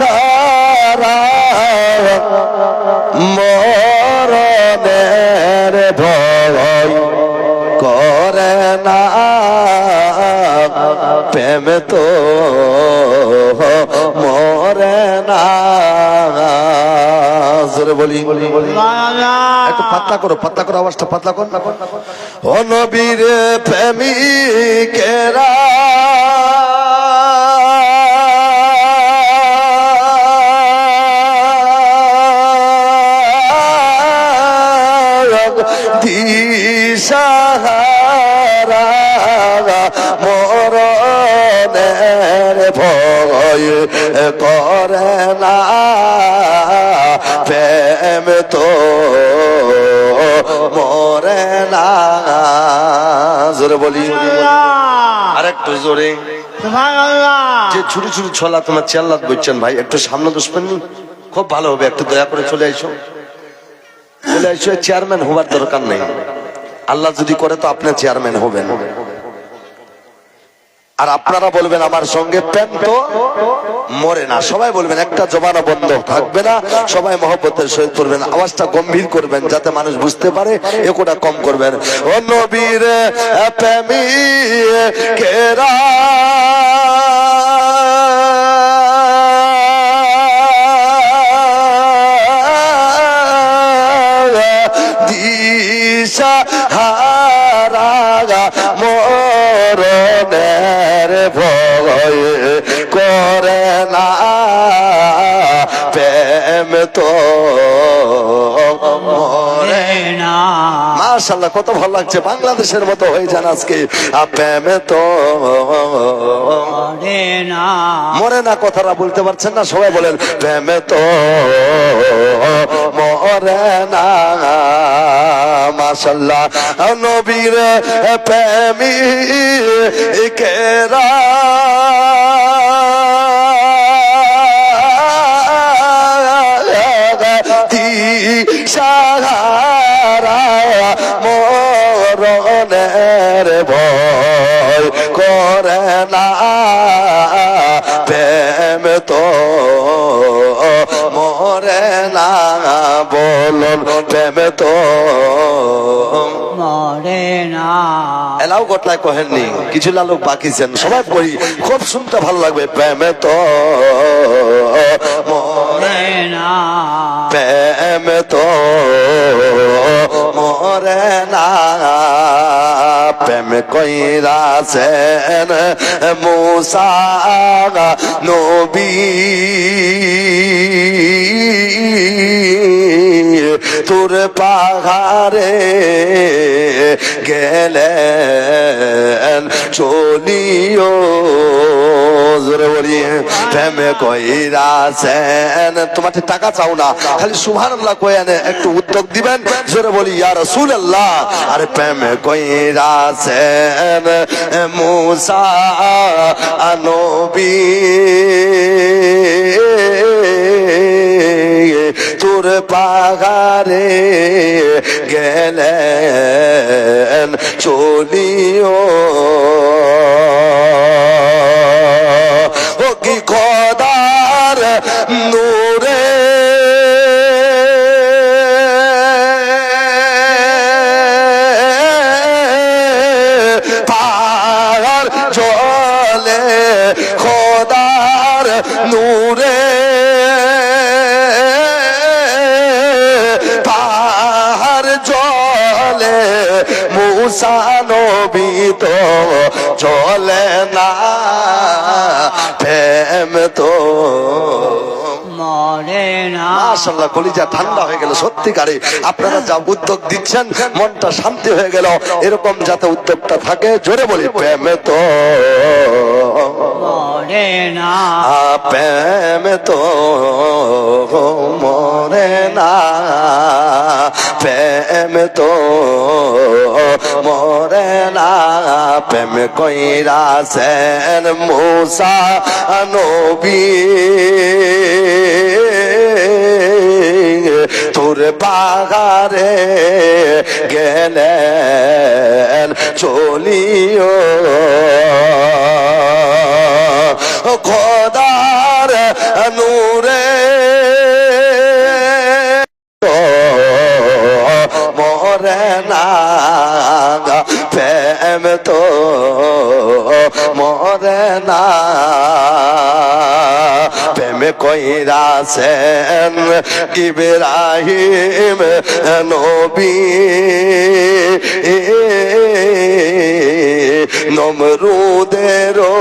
সাহারা মরণের ভয় করে না। প্রেম তো মরে না। জোরে বলি। একটু পাতলা করো পাতলা করো আওয়াজটা, পাতলা করো। ও নবীর প্রেমিকেরা দিশাহারা মরণের ভয় করে না। প্রেম তো মরে না। জোরে বলি। আরেকটু জোরে। যে ছোট ছোট ছলা তোমার চেল্লাত বলছেন ভাই একটু সামনে দুসবেন নি খুব ভালো হবে একটু দয়া করে চলে আইসো আইসো চেয়ারম্যান দরকার নেই। আল্লাহ যদি করে তো চেয়ারম্যান হবেন। আর আপনারা বলবেন, আমার সঙ্গে তো মরে না। সবাই বলবেন, একটা জবানা বন্ধ থাকবে না। সবাই মহব্বতের সহিত করবেন আওয়াজটা গম্ভীর করবেন যাতে মানুষ বুঝতে পারে, একটা কম করবেন। ও নবীর, প্রেমী কেরা মরণের ভয় করে না। প্রেম তো মাশাল্লাহ কত ভালো লাগছে। বাংলাদেশের মতো হয়ে যান আজকে। আ, প্রেম তো মরে না কথাটা বলতে পারছেন না সবাই বলেন প্রেম তো মাশাল্লাহ নবীর প্রেমী কেরা মরণের ভয় করে না। প্রেম তো মরে না, বলুন প্রেম তো এলাও গটলায় কহেননি, কিছু লালুক বাকিছেন সবাই পড়ি, খুব শুনতে ভালো লাগবে। প্রেমে তো, মরে না। প্রেম তো, মরে না। প্রেম কইরাছেন মুসা নবী। তোর পাহাড়ে গেলেন, চলিও। জোরে বলি, প্রেমে কইরাছেন। তোমার টাকা চাও না, খালি সুভান আল্লাহ কয়ানে একটু উদ্যোগ দিবেন। জোরে বলি, ইয়া রসুল আল্লাহ আরে প্রেমে কইরাছেন। মুসা আনবী নূরে পাহাড় জলে মুসা নবী তো চলে না প্রেম তো মাশাল্লাহ কলিজা ঠান্ডা হয়ে গেল সত্যিকারে। আপনারা যা উদ্যোগ দিচ্ছেন মনটা শান্তি হয়ে গেল। এরকম যাতে উদ্যোগটা থাকে জোরে বলি প্রেম তো। মরে না। প্রেম তো মরে না। প্রেম তো মরে না। প্রেম কইরা সেন মুসা নবী। না প্রেম তো মরে না প্রেমে কইরাছেন ইব্রাহিম নবী নমরুদেরও